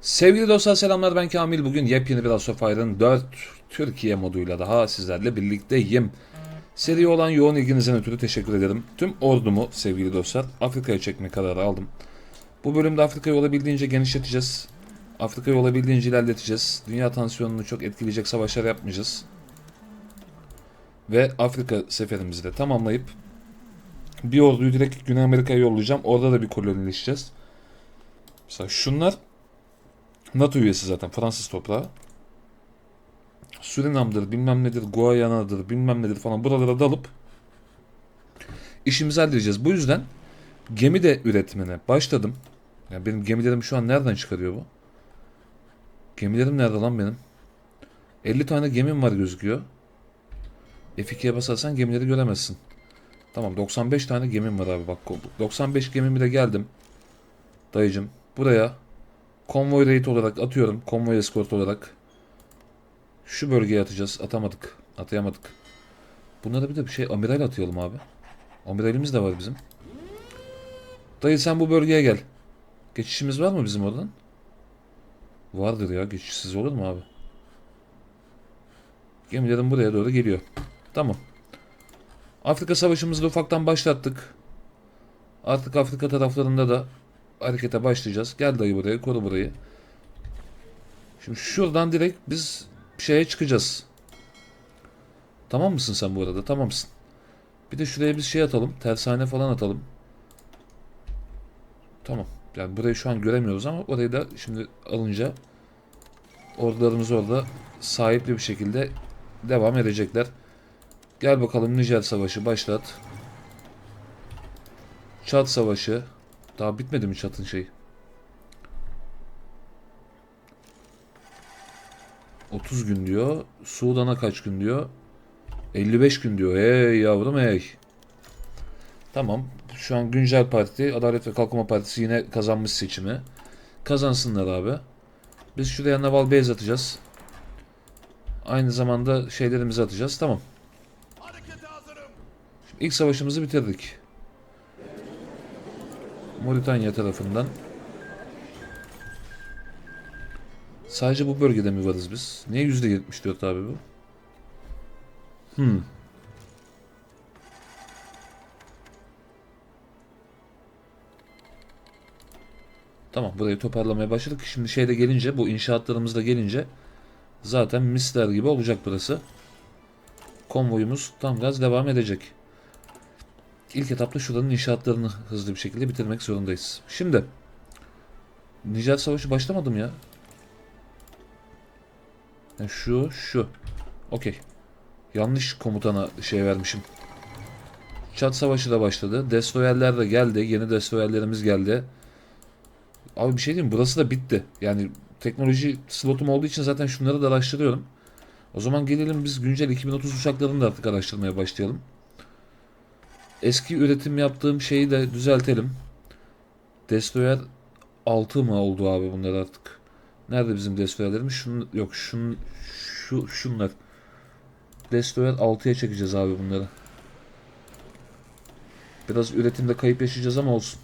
Sevgili dostlar selamlar ben Kamil. Bugün yepyeni bir House of Fire'ın 4 Türkiye moduyla daha sizlerle birlikteyim. Seri olan yoğun ilginizden ötürü teşekkür ederim. Tüm ordumu sevgili dostlar Afrika'ya çekme kararı aldım. Bu bölümde Afrika'yı olabildiğince genişleteceğiz. Afrika'yı olabildiğince ilerleteceğiz. Dünya tansiyonunu çok etkileyecek savaşlar yapmayacağız. Ve Afrika seferimizi de tamamlayıp bir orduyu direkt Güney Amerika'ya yollayacağım. Orada da bir kolonileşeceğiz. Mesela şunlar NATO üyesi zaten Fransız toprağı. Surinam'dır, bilmem nedir, Guayana'dır, bilmem nedir falan buralara dalıp işimizi halledeceğiz. Bu yüzden gemi de üretmene başladım. Yani benim gemilerim şu an nereden çıkarıyor bu? Gemilerim nerede lan benim? 50 tane gemim var gözüküyor. F2'ye basarsan gemileri göremezsin. Tamam 95 tane gemim var abi bak. 95 gemimi de geldim. Dayıcım buraya konvoy raid olarak atıyorum. Konvoy escort olarak. Şu bölgeye atacağız. Atamadık. Atayamadık. Bunlara bir de bir şey amiral atayalım abi. Amiralimiz de var bizim. Dayı sen bu bölgeye gel. Geçişimiz var mı bizim oradan? Vardır ya. Geçişsiz olur mu abi? Gemilerim buraya doğru geliyor. Tamam. Afrika Savaşımızı ufaktan başlattık. Artık Afrika taraflarında da harekete başlayacağız. Gel dayı buraya, koru burayı. Şimdi şuradan direkt biz şeye çıkacağız. Tamam mısın sen bu arada? Tamamsın. Bir de şuraya bir şey atalım. Tersane falan atalım. Tamam. Yani burayı şu an göremiyoruz ama orayı da şimdi alınca ordularımız orada sahipli bir şekilde devam edecekler. Gel bakalım Nijer Savaşı başlat. Çat Savaşı. Daha bitmedi mi Çat'ın şeyi? 30 gün diyor. Sudan'a kaç gün diyor? 55 gün diyor. Hey yavrum hey. Tamam. Şu an güncel parti Adalet ve Kalkınma Partisi yine kazanmış seçimi. Kazansınlar abi. Biz şuraya naval base atacağız. Aynı zamanda şeylerimizi atacağız. Tamam. Şimdi ilk savaşımızı bitirdik. Moritanya tarafından. Sadece bu bölgede mi varız biz? Niye %74 abi bu? Hmm. Tamam burayı toparlamaya başladık. Şimdi şeyde gelince bu inşaatlarımız da gelince zaten misler gibi olacak burası. Konvoyumuz tam gaz devam edecek. İlk etapta şuranın inşaatlarını hızlı bir şekilde bitirmek zorundayız. Şimdi Nijer Savaşı başlamadım ya. Yani şu, şu. Okey. Yanlış komutana şey vermişim. Çat Savaşı da başladı. Destroyerler de geldi. Yeni destroyerlerimiz geldi. Abi bir şey diyeyim? Burası da bitti. Yani teknoloji slotum olduğu için zaten şunları da araştırıyorum. O zaman gelelim biz güncel 2030 uçaklarını da artık araştırmaya başlayalım. Eski üretim yaptığım şeyi de düzeltelim. Destroyer 6 mı oldu abi bunlar artık? Nerede bizim destroyerlerimiz? Şun, yok şun, şu, şunlar. Destroyer 6'ya çekeceğiz abi bunları. Biraz üretimde kayıp yaşayacağız ama olsun.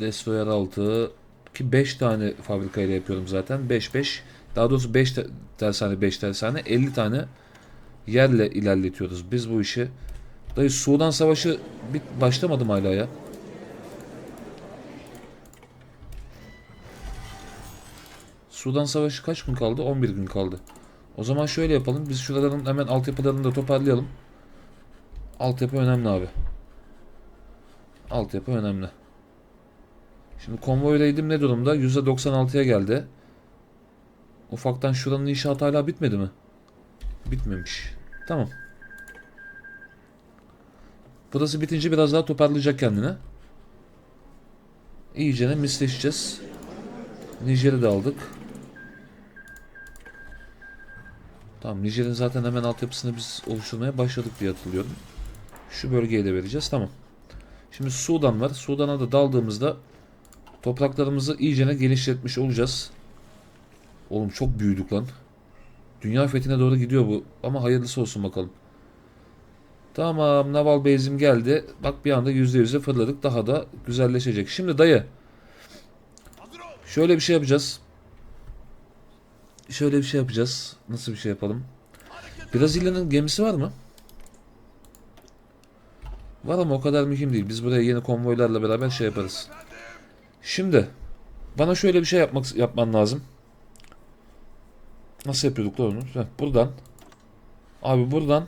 Destroyer 6 ki 5 tane fabrikayla yapıyorum zaten. 5 5. Daha doğrusu 5 tersane 5 tersane 50 tane yerle ilerletiyoruz biz bu işi. Dayı Sudan Savaşı bit başlamadım hala ya. Sudan Savaşı kaç gün kaldı? 11 gün kaldı. O zaman şöyle yapalım. Biz şuraların hemen altyapılarını da toparlayalım. Altyapı önemli abi. Altyapı önemli. Şimdi konvoy raidim ne durumda? %96'ya geldi. Ufaktan şuranın inşaatı hala bitmedi mi? Bitmemiş. Tamam. Burası bitince biraz daha toparlayacak kendine. İyicene misleşeceğiz. Nijer'i de aldık. Tamam Nijer'in zaten hemen altyapısını biz oluşturmaya başladık diye hatırlıyorum. Şu bölgeye de vereceğiz. Tamam. Şimdi Sudan var. Sudan'a da daldığımızda topraklarımızı iyicene genişletmiş olacağız. Oğlum çok büyüdük lan. Dünya fethine doğru gidiyor bu. Ama hayırlısı olsun bakalım. Tamam naval base'im geldi. Bak bir anda %100'e fırladık. Daha da güzelleşecek. Şimdi dayı. Şöyle bir şey yapacağız. Şöyle bir şey yapacağız. Nasıl bir şey yapalım? Brezilya'nın gemisi var mı? Var ama o kadar mühim değil. Biz buraya yeni konvoylarla beraber şey yaparız. Şimdi bana şöyle bir şey yapmak yapman lazım. Nasıl yapıyorduk lan onu? Heh, buradan. Abi buradan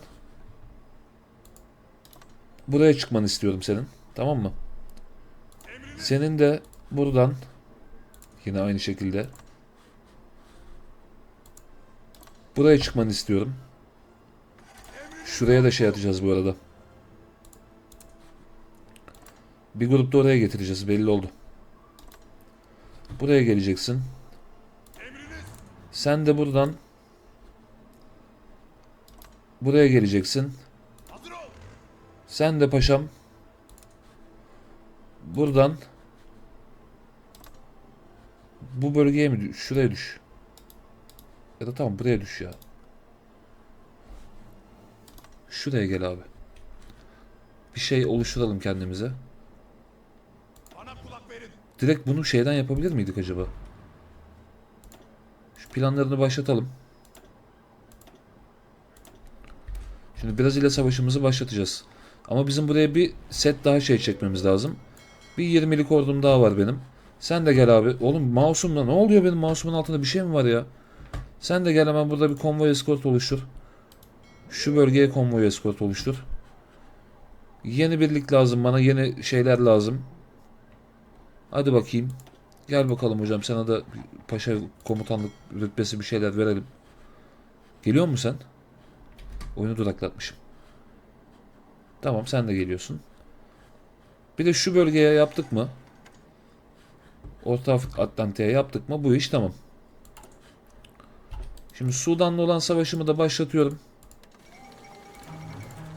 buraya çıkmanı istiyorum senin. Tamam mı? Senin de buradan yine aynı şekilde buraya çıkmanı istiyorum. Şuraya da şey atacağız bu arada. Bir grup da oraya getireceğiz belli oldu. Buraya geleceksin. Sen de buradan buraya geleceksin. Sen de paşam buradan bu bölgeye mi düş? Şuraya düş. Ya da tamam buraya düş ya. Şuraya gel abi. Bir şey oluşturalım kendimize. Direkt bunu şeyden yapabilir miydik acaba? Planlarını başlatalım. Şimdi Brezilya savaşımızı başlatacağız. Ama bizim buraya bir set daha şey çekmemiz lazım. Bir 20'lik ordum daha var benim. Sen de gel abi. Oğlum mouse'umda ne oluyor benim mouse'umun altında bir şey mi var ya? Sen de gel hemen burada bir konvoy eskort oluştur. Şu bölgeye konvoy eskort oluştur. Yeni birlik lazım bana. Yeni şeyler lazım. Hadi bakayım. Gel bakalım hocam sana da paşa komutanlık rütbesi bir şeyler verelim. Geliyor musun sen? Oyunu duraklatmışım. Tamam sen de geliyorsun. Bir de şu bölgeye yaptık mı? Orta Atlantik'e yaptık mı? Bu iş tamam. Şimdi Sudan'la olan savaşımı da başlatıyorum.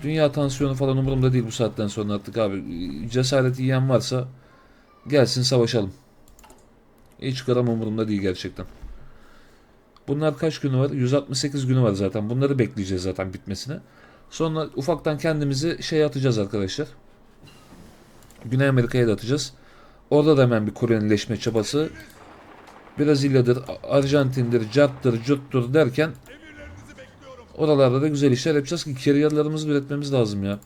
Dünya tansiyonu falan umurumda değil bu saatten sonra artık abi. Cesareti yiyen varsa gelsin savaşalım. Hiç gram umurumda değil gerçekten. Bunlar kaç günü var? 168 günü var zaten. Bunları bekleyeceğiz zaten bitmesine. Sonra ufaktan kendimizi şey atacağız arkadaşlar. Güney Amerika'ya da atacağız. Orada da hemen bir kolonileşme çabası. Brezilya'dır, Arjantin'dir, Cart'tır, Cut'tur derken oralarda da güzel işler yapacağız ki carrier'larımızı üretmemiz lazım ya.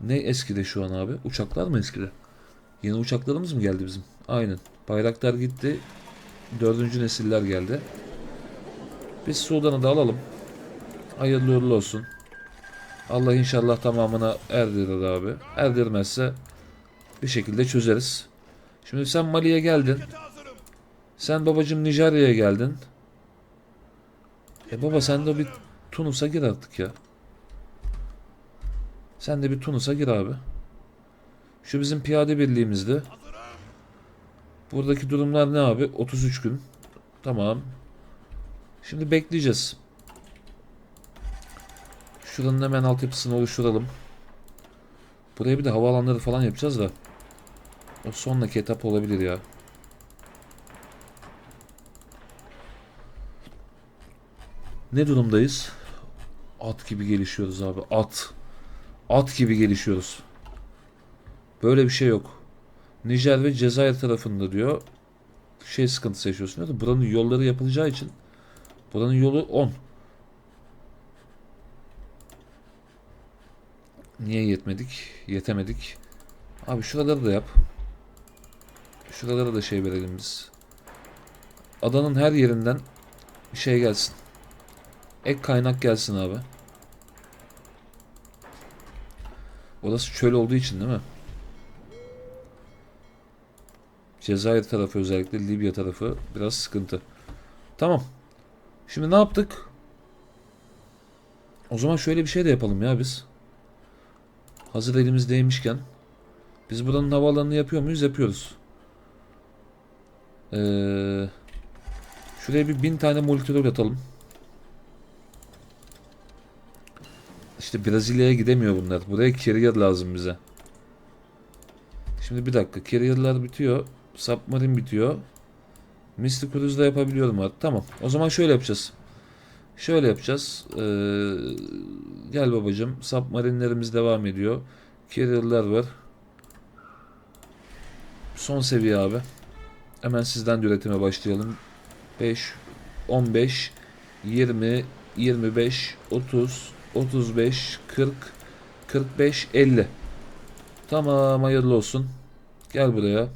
Ne eskide şu an abi? Uçaklar mı eskide? Yeni uçaklarımız mı geldi bizim? Aynen. Bayraktar gitti. Dördüncü nesiller geldi. Biz Sudan'ı da alalım. Hayırlı uğurlu olsun. Allah inşallah tamamına erdirir abi. Erdirmezse bir şekilde çözeriz. Şimdi sen Mali'ye geldin. Sen babacım Nijerya'ya geldin. E baba sen de bir Tunus'a gir artık ya. Sen de bir Tunus'a gir abi. Şu bizim piyade birliğimizdi. Buradaki durumlar ne abi? 33 gün. Tamam. Şimdi bekleyeceğiz. Şuranın hemen altyapısını oluşturalım. Buraya bir de havaalanları falan yapacağız da. O sonraki etap olabilir ya. Ne durumdayız? At gibi gelişiyoruz abi. At. At gibi gelişiyoruz. Böyle bir şey yok. Nijer ve Cezayir tarafında diyor şey sıkıntısı yaşıyorsun diyor da buranın yolları yapılacağı için buranın yolu 10. Niye yetmedik? Yetemedik. Abi şuraları da yap. Şuralara da şey verelim biz. Adanın her yerinden şey gelsin. Ek kaynak gelsin abi. Orası çöl olduğu için değil mi? Cezayir tarafı özellikle Libya tarafı biraz sıkıntı. Tamam. Şimdi ne yaptık? O zaman şöyle bir şey de yapalım ya biz. Hazır elimizdeymişken. Biz buranın havaalanını yapıyor muyuz? Yapıyoruz. Ee, şuraya bir bin tane multirol atalım. İşte Brezilya'ya gidemiyor bunlar. Buraya carrier lazım bize. Şimdi bir dakika. Carrier'lar bitiyor. Submarine bitiyor. Mystic Cruise'da yapabiliyorum artık. Tamam. O zaman şöyle yapacağız. Şöyle yapacağız. Ee, gel babacım. Submarine'lerimiz devam ediyor. Carrier'lar var. Son seviye abi. Hemen sizden de üretime başlayalım. 5, 15, 20, 25, 30, 35, 40, 45, 50. Tamam hayırlı olsun. Gel buraya.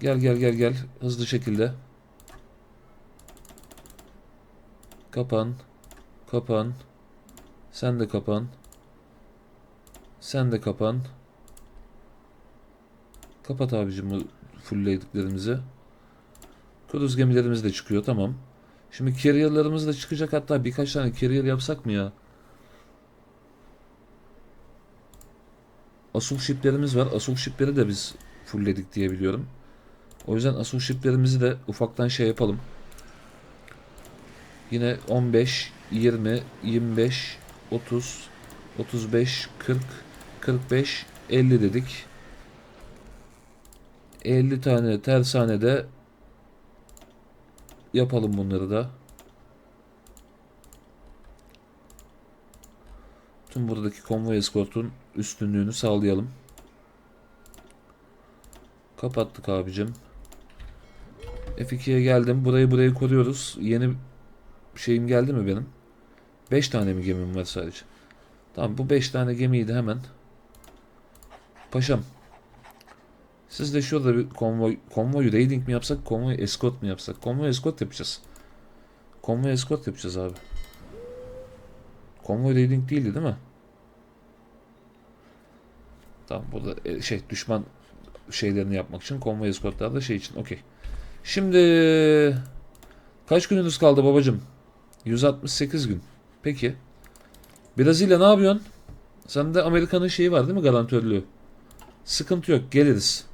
Gel gel gel gel. Hızlı şekilde. Kapan. Kapan. Sen de kapan. Sen de kapan. Kapat abicim bu fulllediklerimizi. Kruz gemilerimiz de çıkıyor tamam. Şimdi carrier'larımız da çıkacak hatta birkaç tane carrier yapsak mı ya? Asul shiplerimiz var. Asul shipleri de biz fullledik diye biliyorum. O yüzden asul shiplerimizi de ufaktan şey yapalım. Yine 15, 20, 25, 30, 35, 40, 45, 50 dedik. 50 tane tersanede yapalım bunları da. Tüm buradaki konvoy eskortun üstünlüğünü sağlayalım. Kapattık abicim. F2'ye geldim. Burayı burayı koruyoruz. Yeni şeyim geldi mi benim? 5 tane mi gemim var sadece? Tamam bu 5 tane gemiyi de hemen Paşam siz de şurada bir konvoy konvoy raiding mi yapsak konvoy escort mu yapsak? Konvoy escort yapacağız. Konvoy escort yapacağız abi. Konvoy raiding değildi değil mi? Tamam burada e, şey düşman şeylerini yapmak için konvoy escortlar da şey için okey. Şimdi kaç gününüz kaldı babacım? 168 gün. Peki. Brezilya ne yapıyorsun? Sende Amerika'nın şeyi var değil mi garantörlüğü? Sıkıntı yok geliriz.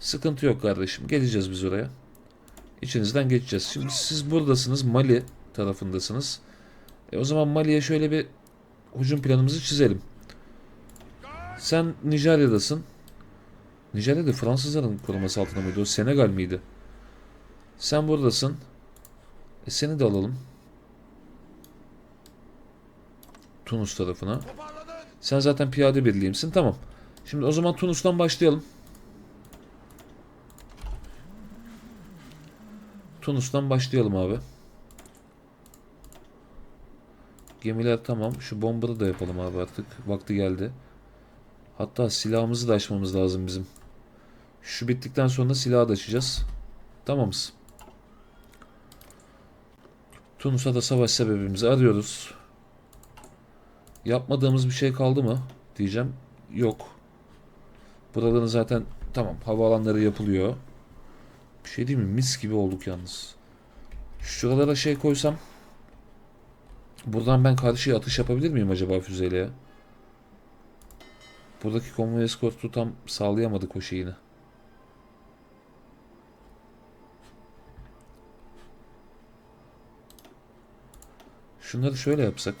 Sıkıntı yok kardeşim. Geleceğiz biz oraya. İçinizden geçeceğiz. Şimdi siz buradasınız. Mali tarafındasınız. E o zaman Mali'ye şöyle bir hücum planımızı çizelim. Sen Nijerya'dasın. Nijerya'da Fransızların koruması altında mıydı? O Senegal miydi? Sen buradasın. E seni de alalım. Tunus tarafına. Sen zaten piyade birliğimsin. Tamam. Şimdi o zaman Tunus'tan başlayalım. Tunus'tan başlayalım abi. Gemiler tamam. Şu bombarı da yapalım abi artık. Vakti geldi. Hatta silahımızı da açmamız lazım bizim. Şu bittikten sonra silahı da açacağız. Tamamız. Tunus'a da savaş sebebimizi arıyoruz. Yapmadığımız bir şey kaldı mı? Diyeceğim. Yok. Buraların zaten tamam havaalanları yapılıyor. Bir şey değil mi? Mis gibi olduk yalnız. Şuralara şey koysam buradan ben karşıya atış yapabilir miyim acaba füzeyle? Buradaki konvoy eskortu tam sağlayamadık o şeyini. Şunları şöyle yapsak.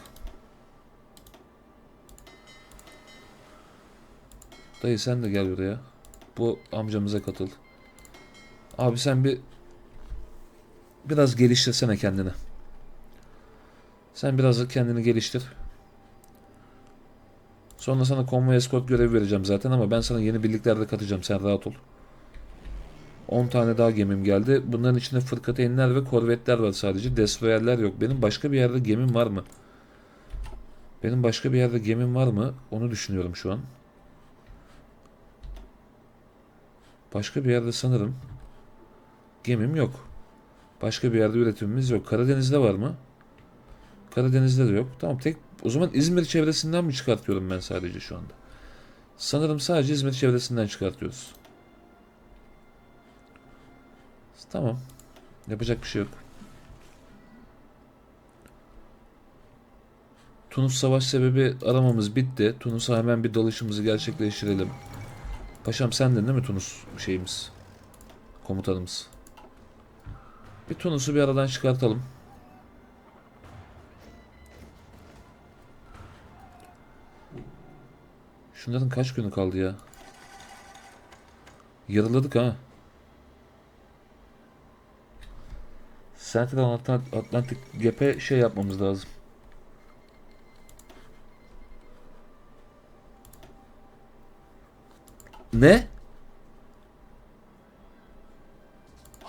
Dayı sen de gel buraya. Bu amcamıza katıl. Abi sen bir biraz geliştirsene kendini. Sen biraz kendini geliştir. Sonra sana konvoy escort görevi vereceğim zaten ama ben sana yeni birlikler de katacağım. Sen rahat ol. 10 tane daha gemim geldi. Bunların içinde fırkateynler ve korvetler var sadece. Destroyerler yok. Benim başka bir yerde gemim var mı? Benim başka bir yerde gemim var mı? Onu düşünüyorum şu an. Başka bir yerde sanırım gemim yok. Başka bir yerde üretimimiz yok. Karadeniz'de var mı? Karadeniz'de de yok. Tamam tek o zaman İzmir çevresinden mi çıkartıyorum ben sadece şu anda? Sanırım sadece İzmir çevresinden çıkartıyoruz. Tamam. Yapacak bir şey yok. Tunus savaş sebebi aramamız bitti. Tunus'a hemen bir dalışımızı gerçekleştirelim. Paşam sendin değil mi Tunus şeyimiz? Komutanımız. Bir Tunus'u bir aradan çıkartalım. Şunların kaç günü kaldı ya? Yarıladık ha. Central Atlant- Atlantic Gap'e şey yapmamız lazım. Ne?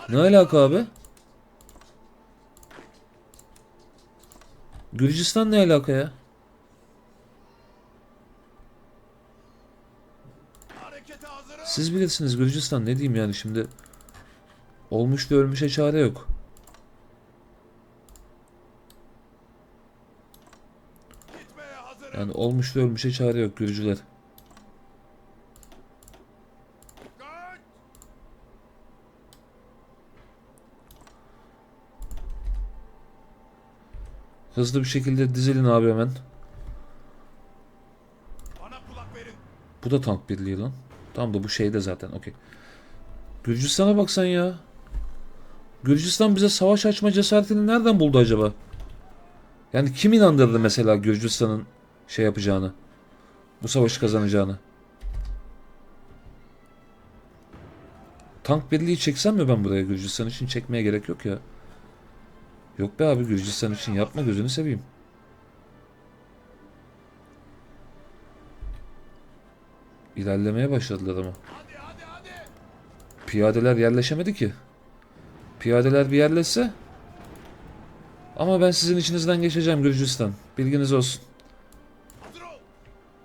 Ne alaka abi? Gürcistan ne alaka ya? Siz bilirsiniz Gürcistan ne diyeyim yani şimdi. Olmuş da ölmüşe çare yok. Yani olmuş da ölmüşe çare yok Gürcüler. Kaç. Hızlı bir şekilde dizilin abi hemen. Bu da tank birliği lan. Tamam da bu şeyde zaten okey. Gürcistan'a bak sen ya. Gürcistan bize savaş açma cesaretini nereden buldu acaba? Yani kim inandırdı mesela Gürcistan'ın şey yapacağını? Bu savaşı kazanacağını? Tank birliği çeksem mi ben buraya Gürcistan için? Çekmeye gerek yok ya. Yok be abi Gürcistan için yapma gözünü seveyim. İlerlemeye başladılar ama. Piyadeler yerleşemedi ki. Piyadeler bir yerleşse. Ama ben sizin içinizden geçeceğim Gürcistan. Bilginiz olsun.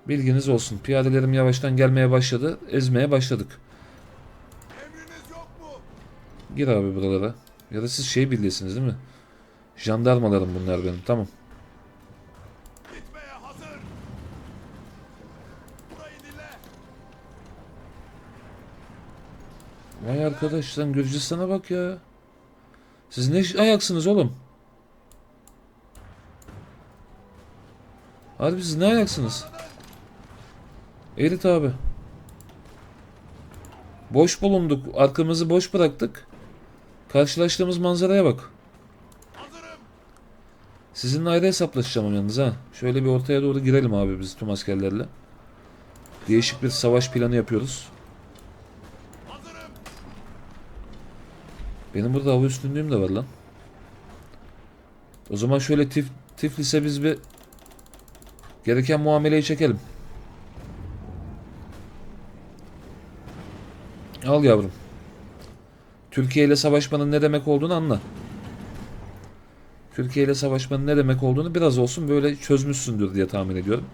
Bilginiz olsun. Piyadelerim yavaştan gelmeye başladı. Ezmeye başladık. Emriniz yok mu? Gir abi buralara. Ya da siz şey birliğisiniz değil mi? Jandarmalarım bunlar benim. Tamam. Vay arkadaş sen Gürcistan'a bak ya. Siz ne ayaksınız oğlum? Harbi siz ne ayaksınız? Erit abi. Boş bulunduk. Arkamızı boş bıraktık. Karşılaştığımız manzaraya bak. Sizinle ayrı hesaplaşacağım yalnız ha. Şöyle bir ortaya doğru girelim abi biz tüm askerlerle. Değişik bir savaş planı yapıyoruz. Benim burada hava üstünlüğüm de var lan. O zaman şöyle Tif Tiflis'e biz bir gereken muameleyi çekelim. Al yavrum. Türkiye ile savaşmanın ne demek olduğunu anla. Türkiye ile savaşmanın ne demek olduğunu biraz olsun böyle çözmüşsündür diye tahmin ediyorum.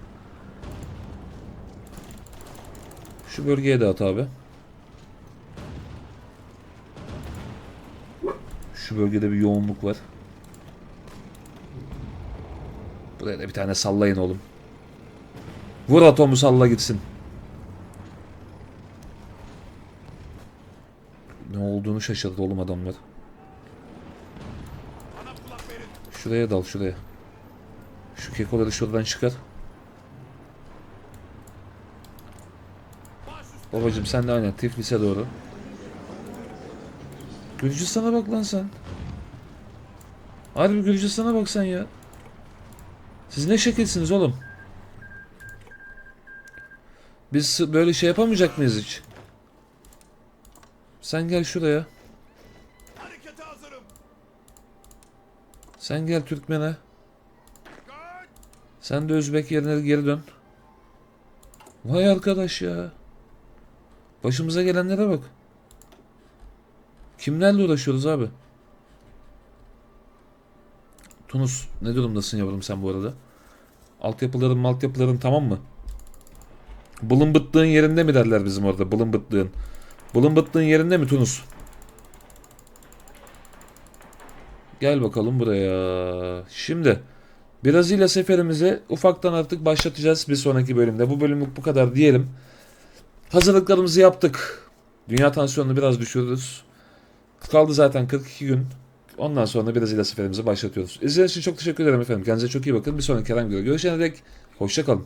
Şu bölgeye de at abi. Şu bölgede bir yoğunluk var. Buraya da bir tane sallayın oğlum. Vur atomu salla gitsin. Ne olduğunu şaşırdı oğlum adamlar. Şuraya dal şuraya. Şu kekoları şuradan çıkar. Babacım sen de aynen Tiflis'e doğru. Gürcistan'a bak lan sen. Harbi Gürcistan'a bak sen ya. Siz ne şekilsiniz oğlum? Biz böyle şey yapamayacak mıyız hiç? Sen gel şuraya. Sen gel Türkmen'e. Sen de Özbek yerine geri dön. Vay arkadaş ya. Başımıza gelenlere bak. Kimlerle uğraşıyoruz abi? Tunus ne durumdasın yavrum sen bu arada? Altyapıların maltyapıların tamam mı? Bulun bıttığın yerinde mi derler bizim orada? Bulun bıttığın. Bulun bıttığın yerinde mi Tunus? Gel bakalım buraya. Şimdi Brezilya seferimizi ufaktan artık başlatacağız bir sonraki bölümde. Bu bölümlük bu kadar diyelim. Hazırlıklarımızı yaptık. Dünya tansiyonunu biraz düşürürüz. Kaldı zaten 42 gün. Ondan sonra Brezilya seferimizi başlatıyoruz. İzlediğiniz için çok teşekkür ederim efendim. Kendinize çok iyi bakın. Bir sonraki herhangi bir görüşene dek hoşça kalın.